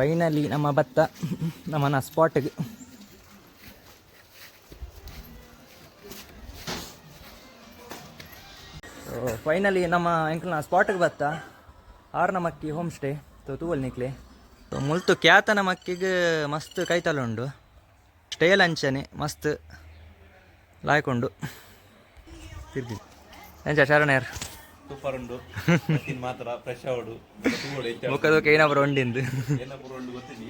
Finally ನಮ್ಮ ಭತ್ತ ನಮ್ಮನ ಸ್ಪಾಟ್ಗೆ ಫೈನಲಿ ನಮ್ಮ ಎಂಕಲ್ನ ಸ್ಪಾಟ್ಗೆ ಬತ್ತ ಆರು ಮಕ್ಕಿ ಹೋಮ್ ಸ್ಟೇ ತೋ ತೂವಲ್ ನಿಕ್ಲೆ. ಮುಲ್ತು ಖ್ಯಾತನ ಮಕ್ಕಿಗೆ ಮಸ್ತ್ ಕೈತಲ ಉಂಡು ಸ್ಟೇ ಲಂಚನೆ, ಮಸ್ತ್ ಲಾಯ್ಕೊಂಡು. ತಿರ್ಗಿ. ಎಂಚ ಶರಣರ್ ಸೂಪರ್ ಉಂಡು ಮಾತ್ರ ಫ್ರೆಶ್ ಆವಡು ಮುಖದಕ್ಕೆ ಏನೊಬ್ರು ಉಂಡಿಂದು. ಏನ ಪೂರ ಉಂಡು ಗೊತ್ತಿನಿ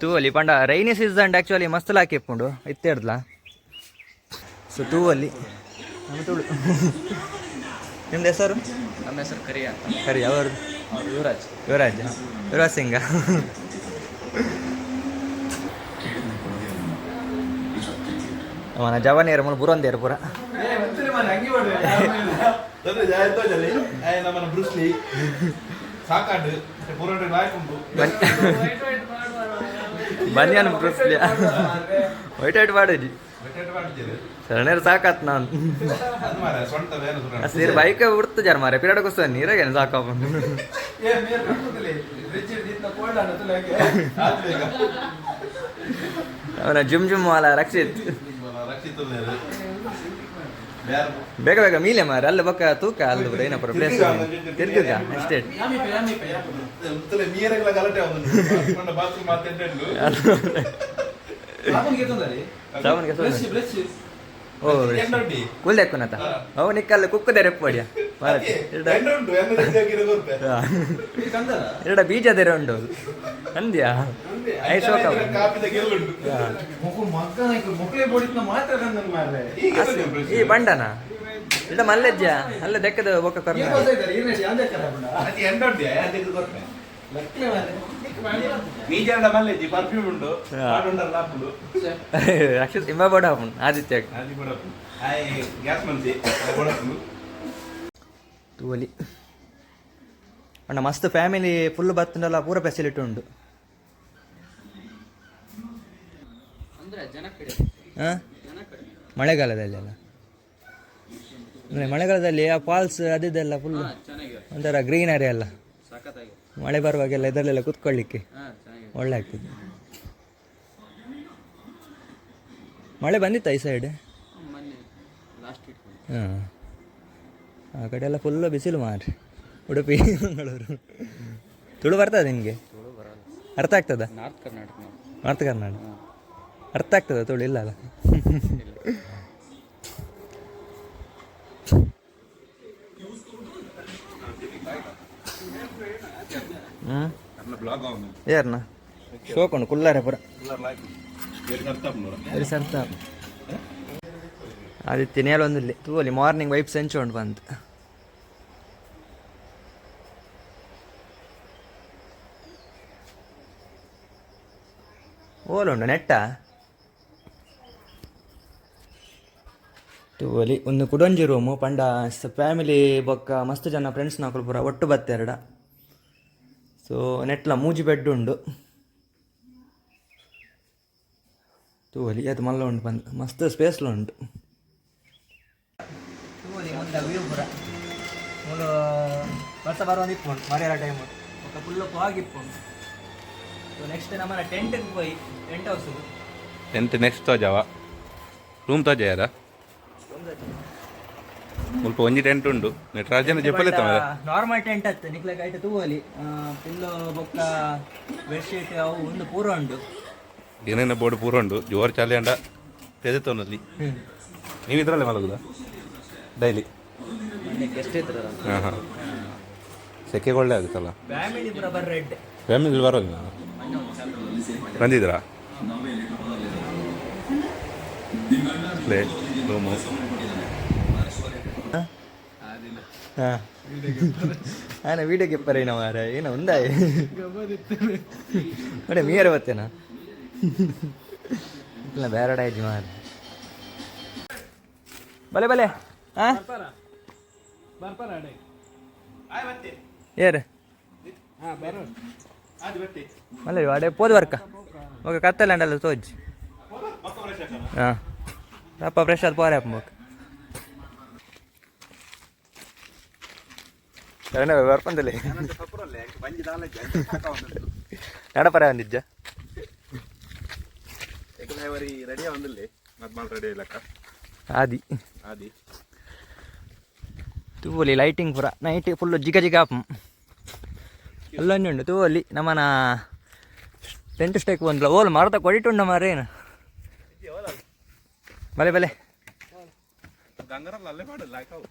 ತೂವಲ್ಲಿ ಪಂಡ ರೈನಿ ಸೀಸನ್ ಆಕ್ಚುಲಿ ಮಸ್ತ್ ಲಾಕಿ ಇಪ್ಪುಂಡು. ಇತ್ತೇಡ್ಲ ಸೊ ತೂವಲ್ಲಿ. ನಮ್ಮ ತುಳು. ನಿಮ್ದು ಹೆಸರು? ನಮ್ಮ ಹೆಸರು ಕರಿಯ ಕರಿಯ ಕರಿ ಅವರು ಯುವರಾಜ್. ಯುವರಾಜ್. ಯುವರಾಜ್ ಸಿಂಗ. ಅವನ ಜಲ್ಲಿ ಆಯ್ ನಮ್ಮನ ಬ್ರೂಸ್ಲಿ ಸಾಕಾಡು ಪೂರ ಬನ್ಯಾನ್ ಬ್ರೂಸ್ಲಿ ವೈಟ್ ವೈಟ್ ಮಾಡಿದ್ವಿ ಶರಣೇರು ಸಾಕಾತ್ ನಾನು. ಮಾರ ಸುರ ಬೈಕ್ ಉಡ್ತು ಜರ ಮಾರೆ ಪಿರಾಡ ಕೊಸ್ತ ನೀರಾಗೇನು ಸಾಕಪ್ಪ ಅವನ ಜುಮ್ ಜುಮ್ ಅಲ್ಲ ರಕ್ಷಿತ್. ಬೇಗ ಬೇಗ ಮೀಲೆ ಮಾರ. ಅಲ್ಲಿ ಬಕ್ಕ ತೂಕ ಅಲ್ಲಿ ಏನಪ್ಪ ಪ್ಲೇಸ್ ತಿರ್ಗಿದ ಅಷ್ಟೇ. ಓ ಕುಲ್ದೆ ಕುಲ್ದೆಕ್ಕುನತ ಅವ ನಿಕ್ಕಲ್ಲ ಕುಕ್ಕದೆ ರೆಪ್ಪಡಿಯಾ ಎರಡ ಬೀಜ ತೆರೆ ಉಂಟು. ಅಂದ್ಯಾ ಐಶೋಕ ಈ ಬಂಡನ? ಇಲ್ಲ ಮಲ್ಲಜ್ಜ ಅಲ್ಲ ದೆಕ್ಕದ ಬೊಕ್ಕ ಕರ್ನ ಅಕ್ಷತ್ ಇಂಬ ಆದಿತ್ಯ ಗ್ಯಾಸ್ ತೂವಲಿ. ಅಣ್ಣ ಮಸ್ತ್ ಫ್ಯಾಮಿಲಿ ಫುಲ್ ಬತ್ತಂಡಲ್ಲ ಪೂರ ಫೆಸಿಲಿಟಿ ಕಡೆ. ಹಾಂ ಮಳೆಗಾಲದಲ್ಲಿ ಅಲ್ಲ? ಅಂದರೆ ಮಳೆಗಾಲದಲ್ಲಿ ಆ ಫಾಲ್ಸ್ ಅದಿದೆಲ್ಲ ಫುಲ್ ಒಂಥರ ಗ್ರೀನರಿ ಎಲ್ಲ ಸಖತ್ತಾಗಿದೆ. ಮಳೆ ಬರುವಾಗೆಲ್ಲ ಇದರಲ್ಲೆಲ್ಲ ಕುತ್ಕೊಳ್ಳಿಕ್ಕೆ ಒಳ್ಳೆ ಆಗ್ತದೆ. ಮಳೆ ಬಂದಿತ್ತಾ ಈ ಸೈಡ್ ಹಾಂ. ಆ ಕಡೆ ಎಲ್ಲ ಫುಲ್ಲು ಬಿಸಿಲು ಮಾರಿ ಉಡುಪಿ ಮಂಗಳೂರು. ತುಳು ಬರ್ತದೆ ನಿಮಗೆ? ಅರ್ಥ ಆಗ್ತದ? ನಾರ್ತ್ ಕರ್ನಾಟಕ ನಾರ್ತ್ ಕರ್ನಾಟಕ ಅರ್ಥ ಆಗ್ತದ ತುಳು ಇಲ್ಲ ಅಲ್ಲ? ಯಾರನ್ನ ಶೋಕೊಂಡು ಕುಲ್ಲಾರೆ ಪುರ. ಸರ್ತಾ వేరు కడతాం నోడ ಸರಿ ಸರ್ತ ಆದಿತ್ಯ ನೇಲೊಂದಿಲ್ಲಿ ತೂವಲಿ ಮಾರ್ನಿಂಗ್ ವೈಪ್ ಸೆಂಚೋಂಡು ಬಂತು ಓಲುಂಡು ನೆಟ್ಟ ತೂವಲಿ ಒಂದು ಕುಡೊಂಜಿ ರೂಮು ಪಂಡ ಫ್ಯಾಮಿಲಿ ಬೊಕ್ಕ ಮಸ್ತ್ ಜನ ಫ್ರೆಂಡ್ಸ್ ನಾಲ್ಕು ಪೂರ ಒಟ್ಟು ಬತ್ತೆರಡ ಸೊ ನೆಟ್ಲ ಮೂಜಿ ಬೆಡ್ ಉಂಡು ತೂವಲಿ ಅದು ಮಲ್ಲ ಉಂಟು ಬಂದು ಮಸ್ತ್ ಸ್ಪೇಸ್ಲ ಉಂಟು ತೂವಲಿ ಮುಂದೆ ವ್ಯೂ ಪುರ ಮೂಲು ವರ್ಷ ಬರುವಂದು ಇಪ್ಪುಂಡು ಮರ್ಯಾದ ಟೈಮ್ ఒక ಫುಲ್ಲು ಆಗಿಪ್ಪುಂಡು ಸೊ ನೆಕ್ಸ್ಟ್ ನಮ್ಮನ್ನ ಟೆಂಟ್ಗೆ పోయి ಟೆಂಟ್ ಹೌಸ್ టెంట్ నెక్స్ట్ తో జావా రూమ్ తో చేయరా ಮುಲ್ಪ ಒಂಜಿ ಟೆಂಟ್ ಉಂಡು ನಟರಾಜನ ಜಪ್ಪಲೆತ್ತ ಮೇಲೆ ನಾರ್ಮಲ್ ಟೆಂಟ್ ಅತ್ತೆ ನಿಕ್ಲಕ್ಕೆ ಐತೆ ತೂವಲಿ ಪಿಲ್ಲೋ ಬೊಕ್ಕ ಬೆಡ್ಶೀಟ್ ಅವು ಒಂದು ಪೂರ ಉಂಡು ಏನೇನ ಬೋರ್ಡ್ ಪೂರ ಉಂಡು ಜೋರ್ ಚಾಲೆ ಅಂಡ ತೆದೆತವನಲ್ಲಿ ನೀವು ಇದ್ರಲ್ಲೇ ಮಲಗುದಾ ಡೈಲಿ ಗೆಸ್ಟ್ ಇದ್ರಲ್ಲ ಹಾಂ ಹಾಂ. ಸೆಕೆಗೆ ಒಳ್ಳೆ ಆಗುತ್ತಲ್ಲ? ಫ್ಯಾಮಿಲಿ ಬರೋದಿಲ್ಲ ಬರ್ ರೆಡ್ ಫ್ಯಾಮಿಲಿ ಬರೋದು ನಾನು ಬಂದಿದ್ರಾ ಪ್ಲೇ ರೂಮು. ಹಾಂ. ವೀಡಿಯೋಗೆ ಏನೋ ಮಾರ ಏನೋ ಒಂದಾಯ. ನೋಡಿ ಮೀರ ಬರ್ತೇನಾ ಇಲ್ಲ ಬೇರಡಾಯ್ತು ಮಾರ ಬಲೆ ಬಲೆ. ಹಾ? ಏರ್ ಅಲ್ಲ ಅಡೆ ಪೋದ್ ವರ್ಕ. ಓಕೆ ಕತ್ತಲ್ಲ ತೋಜ್. ಹಾಂ. ಅಪ್ಪ ಫ್ರೆಶ್ ಅದು ಪೋರೆ ಅಪ್ಪ ಎರಡನೇ ಬರ್ಪಂದಲ್ಲಿ ನಡಪರ ಒಂದಿಜ್ಜ ರೆಡಿ ಒಂದಿಲ್ಲಿ ಮದ್ಮಾಲ್ ರೆಡಿ ಇಲ್ಲಕ್ಕ ಆದಿ. ಆದಿ. ತೂವಲಿ ಲೈಟಿಂಗ್ ಪೂರ. ನೈಟ್ ಫುಲ್ಲು ಜಿಗ ಜಿಗ ಅಲ್ಲೊಂದು ಉಂಡು ತೂವಲಿ ನಮ್ಮನ ಟೆಂಟ್ ಸ್ಟೇಕ್ ಬಂದ್ಲ. ಓಲ್ ಮರದ ಕೊಡಿಟುಂಡ ಮಾರೇನು ಬಲೆ ಬಲೆ. ಗಂಗರಲ್ಲ ಬಲೆ ಮಾಡಲ್ಲ ಯಾಕವು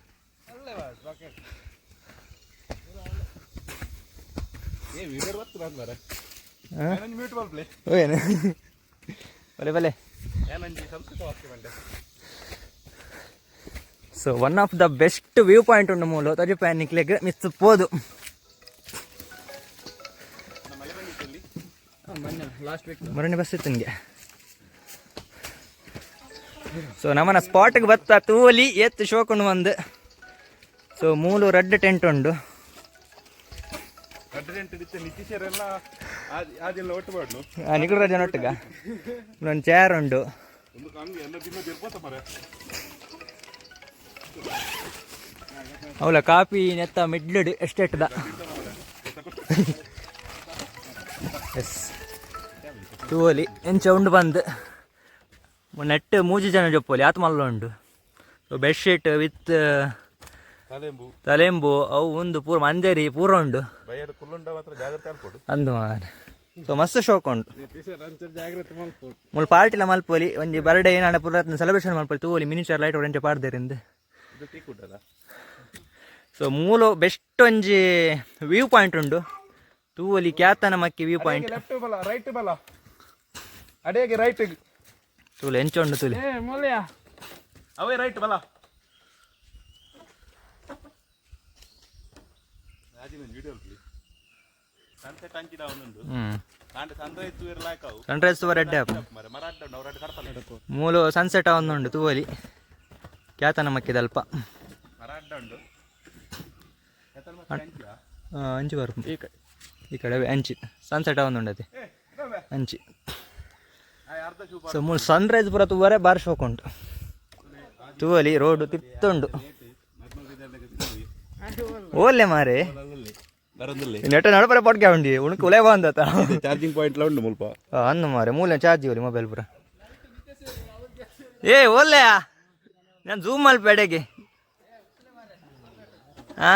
ಏ ವಿಡಿಯೋ ಬರ್ತು ನಾನು ಬರ ಏನಂಜಿ ಮ್ಯೂಟ್ ಮಾಡ್ಪ್ಲೆ ಏನು ಬಲೆ ಬಲೆ ಏನಂಜಿ ಸಂಸ್ಕೃತ ವಾಕ್ಯ ಮಂಡೆ so one of the best view point ಉಂಡು ಮೂಲು ತಜು ಪ್ಯಾನಿಕ್ಲೆಗೆ ಮಿಸ್ ಪೋದು ಮೊನ್ನೆ ಲಾಸ್ಟ್ ವೀಕ್ ಮರಣಿ ಬಸ್ ಇತ್ತು ನಿಮಗೆ ಸೊ ನಮ್ಮನ ಸ್ಪಾಟ್ಗೆ ಬತ್ತ ತೂಲಿ ಎತ್ತು ಶೋಕೊಂಡು ಒಂದು. ಸೊ ಮೂಲು ರೆಡ್ ಟೆಂಟ್ ಉಂಡು. ನಿಖಿಲ್ ಇತ್ತೆ ನಿತೀಶರೆಲ್ಲ ಅದೆಲ್ಲ ಒಟ್ಟು ಮಾಡ್ನು ಆ, ನಿಗುಡ ಜನ ಒಟ್ಟಿಗ. ಒಂದು ಚೇರ್ ಉಂಡು. ಅವಳ ಕಾಪಿ ನೆತ್ತ ಮಿಡ್ಲಡ್ ಎಸ್ಟೇಟ್ದ ಎಸ್ ತೂವಲಿ ಎಂಚ ಉಂಡು ಬಂದು. ನೆಟ್ ಮೂಜಿ ಜನ ಜೊಪ್ಪೋಲಿ ಆತ ಮಲ್ಲ ಉಂಡು ಬೆಡ್ಶೀಟ್ ವಿತ್ ತಲೆಂಬು. ತಲೆಂಬು ಅವು ಒಂದು ಪೂರ ಮಂಜರಿ ಪೂರ ಉಂಡು. ಬೈಯರ್ ಕುಲ್ಲುಂಡ ಮಾತ್ರ ಜಾಗ್ರತೆ ಅನ್ಕೊಡು ಅಂದು ಸೊ ಮಸ್ತ್ ಶೋಕ್ ಉಂಟು. ಪಾರ್ಟಿ ಮುಲ್ ಪಾರ್ಟಿಲ ಮಲ್ಪೋಲಿ ಒಂದು ಬರ್ಡೇ ಏನಾಡ ಪೂರ ಸೆಲೆಬ್ರೇಷನ್ ಮಲ್ಪೋಲಿ ತೂವಲಿ ಮಿನಿಚರ್ ಲೈಟ್ ಒಡೆಂಚ ಪಾಡ್ದೇರಿಂದ ಸೊ ಮೂಲ ಬೆಸ್ಟ್ ಒಂಜಿ ವ್ಯೂ ಪಾಯಿಂಟ್ ಉಂಡು. ತೂವಲಿ ಕ್ಯಾತನ ಮಕ್ಕಿ ವ್ಯೂ ಪಾಯಿಂಟ್ ಲೆಫ್ಟ್ ಬಲ ರೈಟ್ ಬಲ. ಅಡೆಗೆ ರೈಟ್ ತೂಲೆ ಎಂಚ ಉಂಡು ತೂಲಿ. ಏ ಮೂಲ್ಯ. ಅವೇ ರೈಟ್ ಬಲ. ಸನ್ಸೆಟ್ ಮೂಲು ಸನ್ಸೆಟ್ ಒಂದುಂಡು ತೂವಲಿ ಕ್ಯಾತನ ಮಕ್ಕಿದಲ್ಪ ಅಲ್ಪ ಅಂಚಿ ಬರು ಈ ಕಡೆ. ಈ ಕಡೆ ಅಂಚಿ. ಸನ್ಸೆಟ್ ಒಂದುಂಡು ಉಂಡತಿ. ಅಂಚಿ. ಸೊ ಮೂಲು ಸನ್ರೈಸ್ ಪೂರ ತೂವರೆ ಬಾರಿ ಶೋಕ್ ಉಂಟು. ತೂವಲಿ ರೋಡು ತಿತ್ತುಂಡು. ಓಲ್ಲೆ ಮಾರೆ. ಬರಂದಲ್ಲಿ. ನೆಟ್ಟ ನಡಪರೆ ಪಡ್ಕೆ ಉಂಡಿ? ಉಣಕ್ಕೆ ಉಳೆ ಬಂದ ಚಾರ್ಜಿಂಗ್ ಪಾಯಿಂಟ್ ಉಂಡು ಮುಲ್ಪ. ಅನ್ನು ಮಾರೆ ಮೂಲ ಚಾರ್ಜ್ ಇವಲಿ ಮೊಬೈಲ್ ಪೂರ. ಏ ಓಲ್ಲೆಯಾ? ನಾನು ಝೂಮ್ ಅಲ್ಲಿ ಬೆಡೆಗೆ. ಹಾ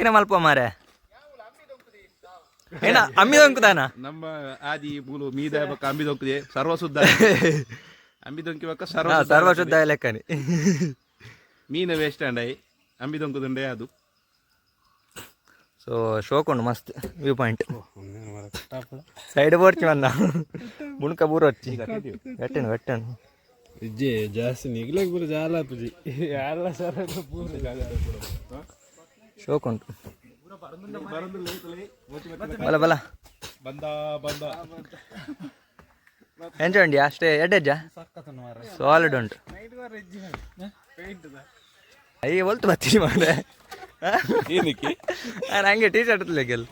ಏನ ಮಲ್ಪ ಮಾರೆ ಏನ ಅಮ್ಮಿ ದೊಂಕುದಾನ ನಮ್ಮ ಆದಿ ಮೂಲು ಮೀದ ಬಕ್ಕ ಅಂಬಿ ದೊಂಕಿದೆ. ಸರ್ವ ಸುದ್ದ ಅಂಬಿ ದೊಂಕಿ ಬಕ್ಕ ಸರ್ವ ಸರ್ವಶುದ್ಧ ಲೆಕ್ಕನೆ ಶುದ್ಧ ಲೆಕ್ಕನಿ. ಮೀನ ವೇಸ್ಟ್ ಅಂಡೈ ಅಂಬಿ ದೊಂಕುದುಂಡೆ ಅದು. ಸೊ ಶೋಕೊಂಡು ಮಸ್ತ್ ವ್ಯೂ ಪಾಯಿಂಟ್ ಸೈಡ್ ಬರ್ತೀವಿ ಅನ್ನ ಬುಣಕ ಬೂರ ಹಚ್ಚಿ. ಗಟ್ಟೆನು ಗಟ್ಟೆನು ಇಜ್ಜಿ ಜಾಸ್ತಿ ನಿಗ್ಲಕ್ಕೆ ಬರೋ ಜಾಲ ಪುಜಿ ಎಲ್ಲ ಸರ ಶೋಕುಂಟು ಬಲ ಬಲ. ಬಂದ ಬಂದ. ಎಂಜಾಯ್ ಉಂಡಿ ಅಷ್ಟೇ ಎಡ್ಡೆಜ್ಜ ಸಾಲಿಡ್ ಉಂಟು ಐ ಒಲ್ತು ಬತ್ತಿ ಮಾಡ ಏನಕ್ಕೆ? ನಾನು ಹಂಗೆ ಟೀ ಶರ್ಟ್ ಲೆಕ್ಕಲ್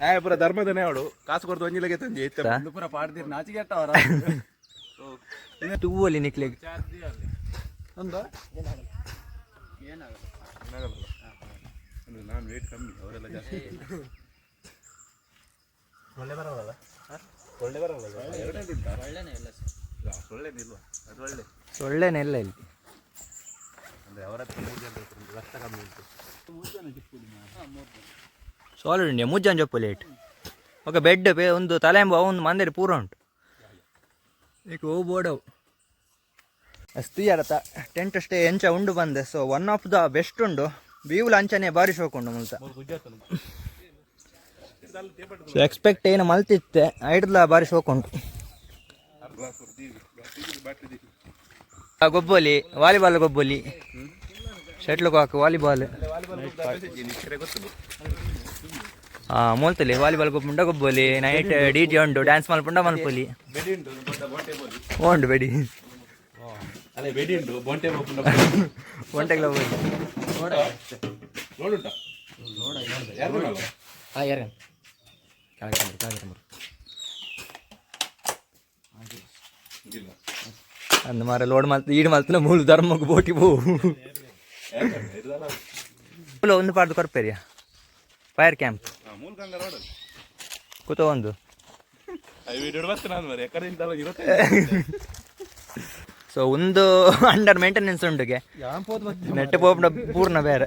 ಆ ಪುರ ಧರ್ಮದನೇ ಅವಳು. ಕಾಸು ಕೊಡ್ತು ಒಂಜಿಲಗೆ ತಂದಿ ಐತೆ ಪುರ ಪಾಡ್ದಿರ್ ನಾಚಿಗೆ ಅಟ್ಟವರ ಟೂವಲ್ಲಿ ಏನಾಗಲ್ಲ. ನಾನು ವೇಟ್ ಕಮ್ಮಿ ಅವರೆಲ್ಲ ಜಾಸ್ತಿ. ಒಳ್ಳೆ ಬರಲ್ಲ ಒಳ್ಳೆ ಬರಲ್ಲ ಒಳ್ಳೆನೇ ಇಲ್ಲ ಒಳ್ಳೆ ಇಲ್ವಾ ಅದು ಒಳ್ಳೆ. ಸೊಳ್ಳೆನೆಲ್ಲ ಇಲ್ಲಿ ಅಂದ್ರೆ ಅವರ ಮೂರು ಜನ ಕಮ್ಮಿ ಉಂಟು. ಸಾಲಿಡ್ ಉಂಟು ಮುಜ್ಜನ್ ಜೊಪ್ಪು ಲೇಟ್ ఒక బెడ్ పే ಒಂದು ತಲೆಂಬ ಒಂದು ಮಂದಿರ ಪೂರ ಉಂಟು ಈಗ ಓ ಬೋಡವು ಅಸ್ತಿ ಅರತ ಟೆಂಟ್ ಸ್ಟೇ ಎಂಚ ಉಂಡು ಬಂದೆ so one of the best ಉಂಡು ವ್ಯೂಲ್ ಅಂಚನೆ ಬಾರಿ ಶೋಕ್ ಉಂಡು ಮುಲ್ತ ಸೊ ಎಕ್ಸ್ಪೆಕ್ಟ್ ಏನು ಮಲ್ತಿತ್ತೆ ಐಡ್ಲ ಬಾರಿ ಶೋಕ್ ಉಂಟು ಆ, ಗೊಬ್ಬೊಲಿ ವಾಲಿಬಾಲ್ ಗೊಬ್ಬೊಲಿ ಶಟ್ಲ್ ಕಾಕ್ ವಾಲಿಬಾಲ್ ಆ ಮೂಲ್ತಲಿ ವಾಲಿಬಾಲ್ ಗೊಬ್ಬುಂಡ ಗೊಬ್ಬೊಲಿ ನೈಟ್ ಡಿ ಜೆ ಉಂಡು ಡ್ಯಾನ್ಸ್ ಮಲ್ಪುಂಡ ಮಲ್ಪೊಲಿ ಉಂಡು ಬೆಡಿ. ಒಂಟೆ ಹಾಂ ಇದಿಲ್ಲ ಅಂದ ಮಾರ ಲೋಡ್ ಮಲ್ತ ಈಡು ಮಲ್ತನ ಮೂಲು ಧರ್ಮಕ್ಕೆ ಬೋಟಿ ಬೋ. ಒಂದು ಪಾಡ್ದು ಕೊರ್ಪೇರಿಯ ಫೈರ್ ಕ್ಯಾಂಪ್ ಕೂತ ಒಂದು. ಸೊ ಒಂದು ಅಂಡರ್ ಮೇಂಟೆನೆನ್ಸ್ ಉಂಡುಗೆ ನೆಟ್ ಪೋಪ್ನ ಪೂರ್ಣ ಬೇರೆ.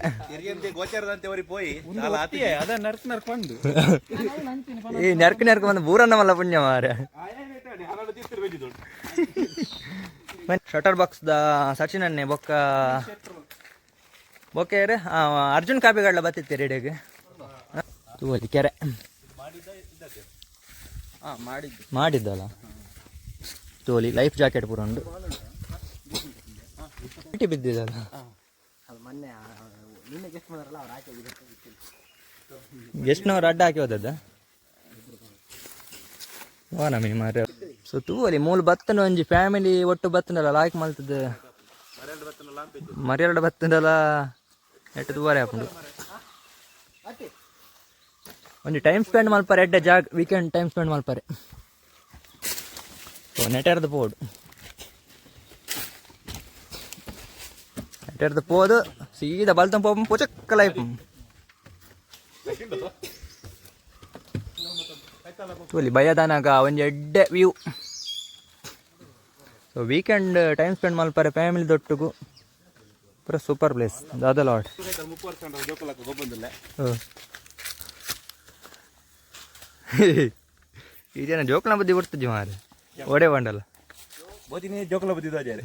ಈ ನೆರ್ಕ ನೆರ್ಕ ಬಂದು ಬೂರನ್ನ ಮಲ್ಲ ಪುಣ್ಯ ಮಾರೆ ಶಟರ್ ಬಾಕ್ಸ್ ದ ಸಚಿನ್ ಅನ್ನೆ ಬೊಕ್ಕ ಬೊಕ್ಕ ಅರ್ಜುನ್ ಕಾಪಿಗಳ ಬತ್ತಿತ್ತೆ ರೆಡಿಯಾಗಿ ತೂವಲ್ಲಿ ಕೆರೆ. ಮಾಡಿದ್ದಲ್ಲ? ತೋಲಿ ಲೈಫ್ ಜಾಕೆಟ್ ಪೂರ ಉಂಟು. ಬಿಟ್ಟು ಬಿದ್ದಿದ್ದಲ್ಲ ಎಷ್ಟನವ್ರು ಅಡ್ಡ ಹಾಕಿ ಹೋದದ್ದ? ಓ ನಮಗೆ ಮಾರ. ಸೊ ತೂವಲಿ ಮೂಲ ಬತ್ತನ ಒಂಜಿ ಫ್ಯಾಮಿಲಿ ಒಟ್ಟು ಬತ್ತನಲ್ಲ ಲಾಯ್ಕ್ ಮಲ್ತದ ಮರಿಯರಡು ಬತ್ತದಲ್ಲ ಎಟ್ಟು ತೂವರೆ ಹಾಕೊಂಡು. ಒಂದು ಟೈಮ್ ಸ್ಪೆಂಡ್ ಮಲ್ಪರೆ ಎಡ್ಡೆ ಜಾಗ ವೀಕೆಂಡ್ ಟೈಮ್ ಸ್ಪೆಂಡ್ ಮಲ್ಪರೆ ನೆಟರ್ದು ಪೋಡು ನೆಟರ್ದು ಪೋದು ಸೀದಾ ಬಲ್ತಂ ಪೋಪಂ ಪುಚಕ್ಕ ಲೈಫ್ ತೋಲಿ ಭಯದಾನಾಗ, ಒಂದು ಎಡ್ಡೆ view so weekend time spend ಮಲ್ಪರೆ ಫ್ಯಾಮಿಲಿ ದೊಟ್ಟಿಗೂ. ಪೂರ ಸೂಪರ್ ಪ್ಲೇಸ್. ದಾದ ಲಾಟ್ ಇದೇನ ಜೋಕ್ಲ ಬುದ್ಧಿ ಬಿಡ್ತಿದ್ವಿ ಮಾರೆ ಒಡೆ ಬಂಡಲ್ಲ. ಜೋಕ್ಲ ಜಾರೆ.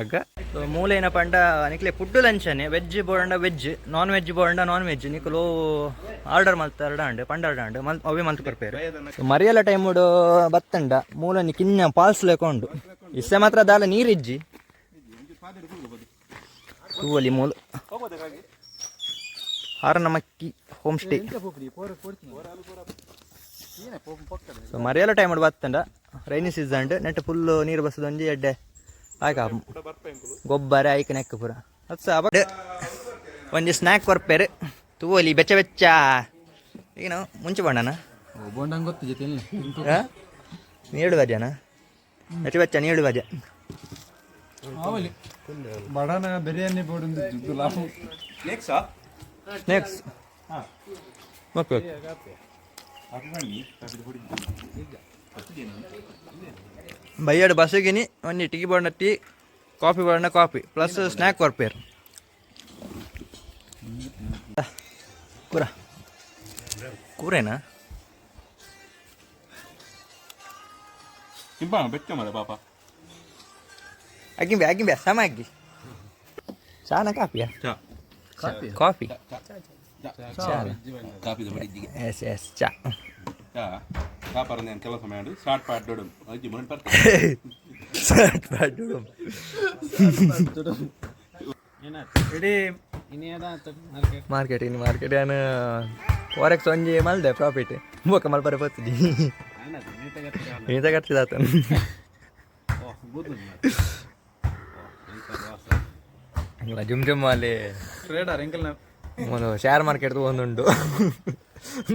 ಆಗ ಮೂಲ ಮೂಲೆ ಏನಪ್ಪ ಅಂಡ ನಿಕ್ಲೆ food ಲಂಚನೆ veg bonda veg non veg bonda non veg ನಿಕ್ಲು order ಮಲ್ತಾರ್ಡ ಅಂಡೆ ಪಂಡಾರ್ಡ ಅಂಡೆ ಮಲ್ ಅವೇ ಮಲ್ತು ಕೊರ್ಪೇರು ಸೊ ಮರಿಯಲ್ಲ ಟೈಮುಡು ಬತ್ತಂಡ ಮೂಲನಿ ಕಿನ್ನ ಪಾಲ್ಸ್ ಲೆಕೊಂಡು ಇಸ್ಸೆ ಮಾತ್ರ ದಾಲ ನೀರಿಜ್ಜಿ. ಹೂವಲಿ ಮೂಲ. ಹಾರನಮಕ್ಕಿ ಹೋಮ್ ಸ್ಟೇ ಸೊ ಮರೆಯಲ್ಲ ಟೈಮ್ ಬತ್ತಂಡ. ರೈನಿ ಸೀಸನ್ ನೆಟ್ ಫುಲ್ ನೀರು ಬಸದ ಒಂಜಿ ಎಡ್ಡೆ. ಆಯ್ಕ ಗೊಬ್ಬರ ಆಯ್ಕ ನೆಕ್ಕ ಪೂರ. ಬಟ್ ಒಂಜಿ ಸ್ನ್ಯಾಕ್ ಕೊರ್ಪೇರು. ತೂವಲಿ ಬೆಚ್ಚ ಬೆಚ್ಚ. ನಾವು ಮುಂಚೆ ಬಣ್ಣನ. ಬಜನ ಬೆಚ್ಚ ಬೆಚ್ಚ ನೀಡು ಬಜ ಬಡನ ಬಿರಿಯಾನಿ ಬೋರ್ಡ್ ಲಾಭ. ನೆಕ್ಸಾ ಸ್ನ್ಯಾಕ್ಸ್ ಓಕೆ ಬೈಯಡ್ ಬಸ್ಸಿಗಿನಿ ಒಂದು ಟೀ ಬಣ್ಣ ಟೀ ಕಾಫಿ ಬಣ್ಣ ಕಾಫಿ ಪ್ಲಸ್ ಸ್ನ್ಯಾಕ್ ಕೊರ್ಪೇರ್ ಕೂರ ಕೂರೇನಾ ಬೆಚ್ಚ ಮರ ಪಾಪ. ಅಗ್ಗಿಂಬೆ ಅಗ್ಗಿಂಬೆ ಸಮ ಅಗ್ಗಿ ಚಾನ ಕಾಫಿಯಾ ಚಾ ಕಾಫಿ ಕಾಪಿದ ಬಡಿದ್ದಿಗೆ ಎಸ್ ಎಸ್ ಚಾ ವ್ಯಾಪಾರ ನಾನು ಕೆಲಸ ಮಾಡಿ ಸ್ಟಾರ್ಟ್ ಪಾಡ್ಡೋಡು ಅಜ್ಜಿ ಮನೆ ಬರ್ತಾರೆ ಇಡೀ ಇನ್ನೇದ ಮಾರ್ಕೆಟ್ ಮಾರ್ಕೆಟ್ ಇನ್ನು ಮಾರ್ಕೆಟ್ ಏನು ಫಾರೆಕ್ಸ್ ಒಂಜಿ ಮಲ್ದೆ ಪ್ರಾಫಿಟ್ ಬೋಕ ಮಲ್ಪರೆ ಬರ್ತದಿ ಈತ ಕಟ್ಸಿದ ಆತನು ಇಲ್ಲ ಜುಮ್ ಜುಮ್ ಅಲ್ಲಿ ಟ್ರೇಡರ್ ಎಂಕಲ್ ಒಂದು ಶೇರ್ ಮಾರ್ಕೆಟ್ ಒಂದುಂಡು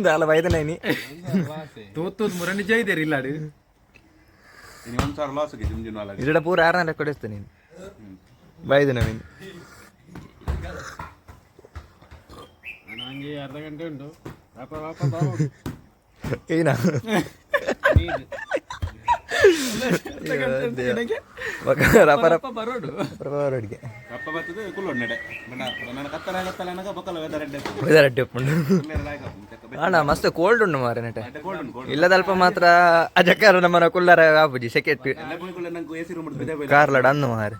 ದಾಲ ಬೈದನೇನಿ ತೂತೂದ್ ಮುರಣಿ ಜೈದೇರಿ ಇಲ್ಲಾಡಿ ಇನ್ನು ಒಂದು ಸಾವಿರ ಲಾಸ್ ಜಿಮ್ ಜಿಮ್ ಪೂರ ಯಾರನ್ನ ಕೊಡಿಸ್ತೆ ನೀನು? ಬೈದು ನವೀನ್. ನಂಗೆ ಅರ್ಧ ಗಂಟೆ ಉಂಟು. ಏನ? ರಪ ರಪ ಬರೋಡು. ರೋಡ್ಗೆ ಅಪ್ಪ ಬರ್ತದೆ ಕುಲ್ಲೋಡ್ ನಡೆ ನನ್ನ ಕತ್ತರ ಆಗತ್ತಲ್ಲ ನನಗ ಬಕ್ಕಲ್ಲ ವೆದರ್ ಅಡ್ಡೆ ವೆದರ್ ಉಂಡು ಅಣ್ಣ ಮಸ್ತ್ ಕೋಲ್ಡ್ ಉಂಡು ಮಾರ ಇಲ್ಲದ ಇಲ್ಲದಲ್ಪ ಮಾತ್ರ ಅಜಕಾರ ನಮ್ಮನ ಕುಲ್ಲರ ಆಪುಜಿ ಸೆಕೆಟ್ ಕಾರ್ಲಡ್ ಅನ್ನು ಮಾರ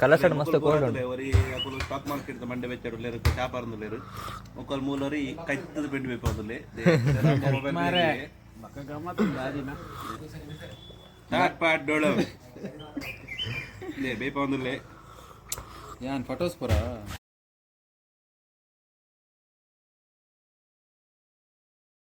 ಕಲಸಡ್ ಮಸ್ತ್ ಕೋಲ್ಡ್ ಉಂಡು ಒರಿ ಅಕುಲು ಸ್ಟಾಕ್ ಮಾರ್ಕೆಟ್ ಮಂಡೆ ಬೆಚ್ಚಡು ಲೇರು ವ್ಯಾಪಾರ ಲೇರು ಒಕ್ಕಲ್ ಮೂಲರಿ ಕೈತದ ಬೆಂಡು ಅದಲ್ಲಿ ಲೇ ಬೇಪ ಒಂದುಲೆ ಯಾನ್ ಫೋಟೋಸ್ ಪುರ